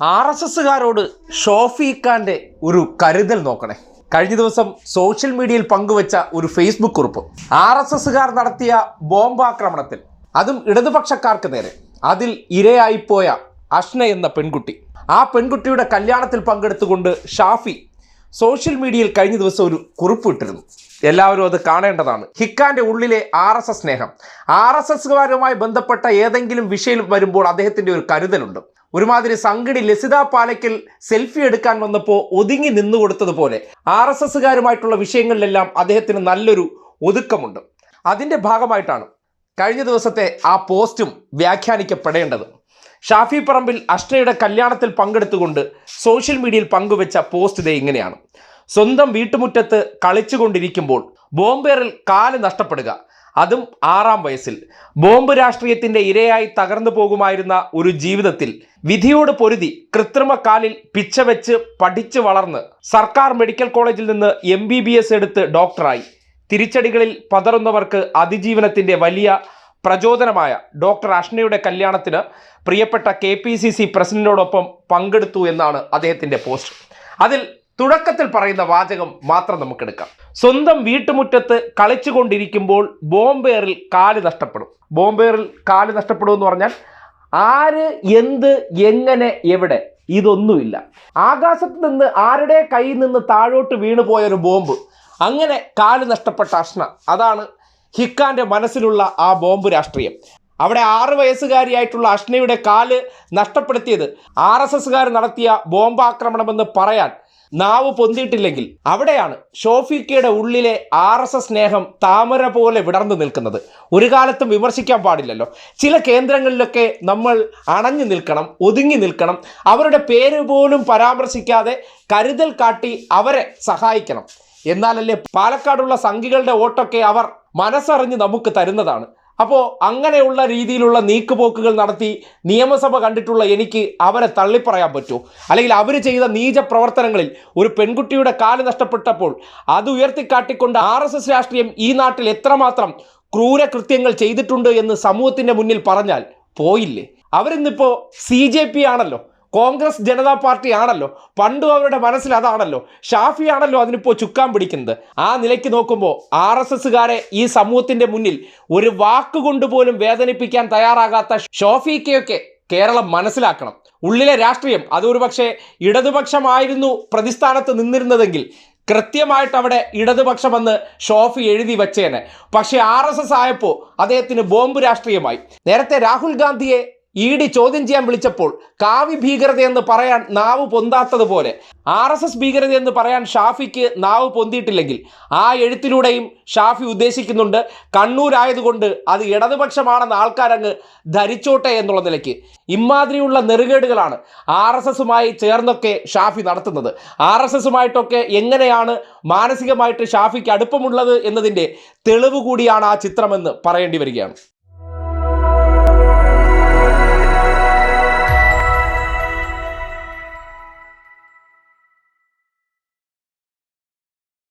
R S എസ്സുകാരോട് ഷോഫിഖാന്റെ ഒരു കരുതൽ നോക്കണേ. കഴിഞ്ഞ ദിവസം സോഷ്യൽ മീഡിയയിൽ പങ്കുവച്ച ഒരു ഫേസ്ബുക്ക് കുറിപ്പ്. ആർ എസ് എസ്സുകാർ നടത്തിയ ബോംബാക്രമണത്തിൽ അതും ഇടതുപക്ഷക്കാർക്ക് നേരെ. അതിൽ ഇരയായിപ്പോയ അഷ്ന എന്ന പെൺകുട്ടി. ആ പെൺകുട്ടിയുടെ കല്യാണത്തിൽ പങ്കെടുത്തുകൊണ്ട് ഷാഫി സോഷ്യൽ മീഡിയയിൽ കഴിഞ്ഞ ദിവസം ഒരു കുറിപ്പ് ഇട്ടിരുന്നു. എല്ലാവരും അത് കാണേണ്ടതാണ്. ഹിക്കാന്റെ ഉള്ളിലെ ആർ എസ് എസ് സ്നേഹം. ആർ എസ് എസ്കാരുമായി ബന്ധപ്പെട്ട ഏതെങ്കിലും വിഷയം വരുമ്പോൾ അദ്ദേഹത്തിന്റെ ഒരു കരുതലുണ്ട്. ഒരുമാതിരി സംഗടി ലസിത പാലയ്ക്കൽ സെൽഫി എടുക്കാൻ വന്നപ്പോൾ ഒതുങ്ങി നിന്നു കൊടുത്തതുപോലെ ആർ എസ് എസ്സുകാരുമായിട്ടുള്ള വിഷയങ്ങളിലെല്ലാം അദ്ദേഹത്തിന് നല്ലൊരു ഒതുക്കമുണ്ട്. അതിന്റെ ഭാഗമായിട്ടാണ് കഴിഞ്ഞ ദിവസത്തെ ആ പോസ്റ്റും വ്യാഖ്യാനിക്കപ്പെടേണ്ടത്. ഷാഫി പറമ്പിൽ അഷ്ടയുടെ കല്യാണത്തിൽ പങ്കെടുത്തുകൊണ്ട് സോഷ്യൽ മീഡിയയിൽ പങ്കുവെച്ച പോസ്റ്റ് ഇതേ ഇങ്ങനെയാണ്. സ്വന്തം വീട്ടുമുറ്റത്ത് കളിച്ചുകൊണ്ടിരിക്കുമ്പോൾ ബോംബേറിൽ കാൽ നഷ്ടപ്പെടുക. അതും ആറാം വയസ്സിൽ. ബോംബ് രാഷ്ട്രീയത്തിന്റെ ഇരയായി തകർന്നു പോകുമായിരുന്ന ഒരു ജീവിതത്തിൽ വിധിയോട് പൊരുതി കൃത്രിമ കാലിൽ പിച്ചവെച്ച് പഠിച്ചു വളർന്ന് സർക്കാർ മെഡിക്കൽ കോളേജിൽ നിന്ന് എം ബി ബി എസ് എടുത്ത് ഡോക്ടറായി. തിരിച്ചടികളിൽ പതറുന്നവർക്ക് അതിജീവനത്തിന്റെ വലിയ പ്രചോദനമായ ഡോക്ടർ അഷ്ണയുടെ കല്യാണത്തിന് പ്രിയപ്പെട്ട കെ പി സി സി പ്രസിഡന്റിനോടൊപ്പം പങ്കെടുത്തു എന്നാണ് അദ്ദേഹത്തിന്റെ പോസ്റ്റ്. അതിൽ തുടക്കത്തിൽ പറയുന്ന വാചകം മാത്രം നമുക്കെടുക്കാം. സ്വന്തം വീട്ടുമുറ്റത്ത് കളിച്ചുകൊണ്ടിരിക്കുമ്പോൾ ബോംബെയറിൽ കാൽ നഷ്ടപ്പെടും. ബോംബെയറിൽ കാൽ നഷ്ടപ്പെടും എന്ന് പറഞ്ഞാൽ ആര് എന്ത് എങ്ങനെ എവിടെ ഇതൊന്നുമില്ല. ആകാശത്ത് നിന്ന് ആരുടെ കയ്യിൽ നിന്ന് താഴോട്ട് വീണു പോയൊരു ബോംബ് അങ്ങനെ കാൽ നഷ്ടപ്പെട്ട അഷ്ണ അതാണ് ഹിക്കാന്റെ മനസ്സിലുള്ള ആ ബോംബ് രാഷ്ട്രീയം. അവിടെ ആറ് വയസ്സുകാരിയായിട്ടുള്ള അഷ്ണയുടെ കാൽ നഷ്ടപ്പെടുത്തിയത് ആർ എസ് എസ്സുകാർ നടത്തിയ ബോംബാക്രമണമെന്ന് പറയാൻ നാവ് പൊന്തിയിട്ടില്ലെങ്കിൽ അവിടെയാണ് ഷോഫിക്കയുടെ ഉള്ളിലെ ആർ എസ് എസ് സ്നേഹം താമര പോലെ വിടർന്നു നിൽക്കുന്നത്. ഒരു കാലത്തും വിമർശിക്കാൻ പാടില്ലല്ലോ. ചില കേന്ദ്രങ്ങളിലൊക്കെ നമ്മൾ അണഞ്ഞു നിൽക്കണം ഒതുങ്ങി നിൽക്കണം. അവരുടെ പേര് പോലും പരാമർശിക്കാതെ കരുതൽ കാട്ടി അവരെ സഹായിക്കണം. എന്നാലല്ലേ പാലക്കാടുള്ള സംഘികളുടെ വോട്ടൊക്കെ അവർ മനസ്സറിഞ്ഞ് നമുക്ക് തരുന്നതാണ്. അപ്പോൾ അങ്ങനെയുള്ള രീതിയിലുള്ള നീക്കുപോക്കുകൾ നടത്തി നിയമസഭ കണ്ടിട്ടുള്ള എനിക്ക് അവരെ തള്ളിപ്പറയാൻ പറ്റുമോ അല്ലെങ്കിൽ അവർ ചെയ്ത നീച പ്രവർത്തനങ്ങളിൽ ഒരു പെൺകുട്ടിയുടെ കാൽ നഷ്ടപ്പെട്ടപ്പോൾ അത് ഉയർത്തിക്കാട്ടിക്കൊണ്ട് ആർ എസ് എസ് രാഷ്ട്രീയം ഈ നാട്ടിൽ എത്രമാത്രം ക്രൂരകൃത്യങ്ങൾ ചെയ്തിട്ടുണ്ട് എന്ന് സമൂഹത്തിന്റെ മുന്നിൽ പറഞ്ഞാൽ പോയില്ലേ? അവരിന്നിപ്പോൾ സി ജെ പി ആണല്ലോ. കോൺഗ്രസ് ജനതാ പാർട്ടി ആണല്ലോ. പണ്ടും അവരുടെ മനസ്സിൽ അതാണല്ലോ. ഷാഫി ആണല്ലോ അതിനിപ്പോൾ ചുക്കാൻ പിടിക്കുന്നത്. ആ നിലയ്ക്ക് നോക്കുമ്പോൾ ആർ എസ് എസ്സുകാരെ ഈ സമൂഹത്തിന്റെ മുന്നിൽ ഒരു വാക്കുകൊണ്ട് പോലും വേദനിപ്പിക്കാൻ തയ്യാറാകാത്ത ഷോഫിക്കയൊക്കെ കേരളം മനസ്സിലാക്കണം. ഉള്ളിലെ രാഷ്ട്രീയം അതൊരു പക്ഷേ ഇടതുപക്ഷമായിരുന്നു പ്രതിസ്ഥാനത്ത് നിന്നിരുന്നതെങ്കിൽ കൃത്യമായിട്ട് അവിടെ ഇടതുപക്ഷമെന്ന് ഷോഫി എഴുതി വെച്ചേനെ. പക്ഷേ ആർ എസ് എസ് ആയപ്പോൾ അദ്ദേഹത്തിന് ബോംബ് രാഷ്ട്രീയമായി. നേരത്തെ രാഹുൽ ഗാന്ധിയെ ഇ ഡി ചോദ്യം ചെയ്യാൻ വിളിച്ചപ്പോൾ കാവി ഭീകരത എന്ന് പറയാൻ നാവ് പൊന്താത്തതുപോലെ. ആർ എസ് എസ് ഭീകരത എന്ന് പറയാൻ ഷാഫിക്ക് നാവ് പൊന്തിയിട്ടില്ലെങ്കിൽ ആ എഴുത്തിലൂടെയും ഷാഫി ഉദ്ദേശിക്കുന്നുണ്ട് കണ്ണൂരായതുകൊണ്ട് അത് ഇടതുപക്ഷമാണെന്ന് ആൾക്കാരങ്ങ് ധരിച്ചോട്ടെ എന്നുള്ള നിലയ്ക്ക്. ഇമാതിരിയുള്ള നെറുകേടുകളാണ് ആർ എസ് എസുമായി ചേർന്നൊക്കെ ഷാഫി നടത്തുന്നത്. ആർ എസ് എസുമായിട്ടൊക്കെ എങ്ങനെയാണ് മാനസികമായിട്ട് ഷാഫിക്ക് അടുപ്പമുള്ളത് എന്നതിന്റെ തെളിവ് കൂടിയാണ് ആ ചിത്രമെന്ന് പറയേണ്ടി വരികയാണ്.